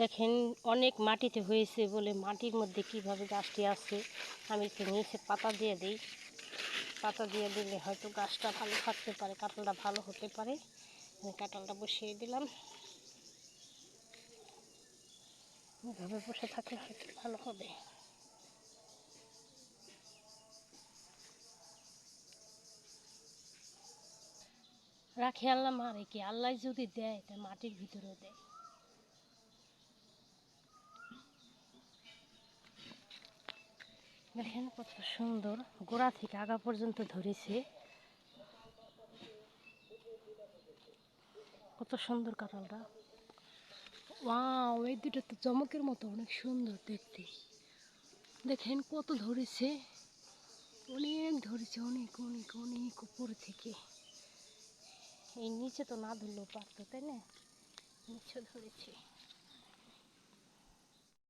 দেখেন, অনেক মাটিতে হয়েছে বলে মাটির মধ্যে কীভাবে গাছটি আছে, আমি একটু নিচে পাতা দিয়ে দিই। পাতা দিয়ে দিলে হয়তো গাছটা ভালো থাকতে পারে, কাঁঠালটা ভালো হতে পারে। আমি বসিয়ে দিলাম। এভাবে বসে থাকলে হয়তো ভালো হবে। রাখি আল্লাহ মারে কি? আল্লাহ যদি দেয়, তা মাটির ভিতরে দেয়। দেখেন কত সুন্দর গোড়া থেকে আগা পর্যন্ত ধরেছে। কত সুন্দর কাঁঠালটা। ওয়াও, এই দুটো তো চমকের মতো, অনেক সুন্দর দেখতে। দেখেন কত ধরেছে। অনেক ধরেছে, অনেক অনেক অনেক উপরে থেকে। এই নিচে তো না ধরলেও পারতো, তাই না? নিচে ধরেছে।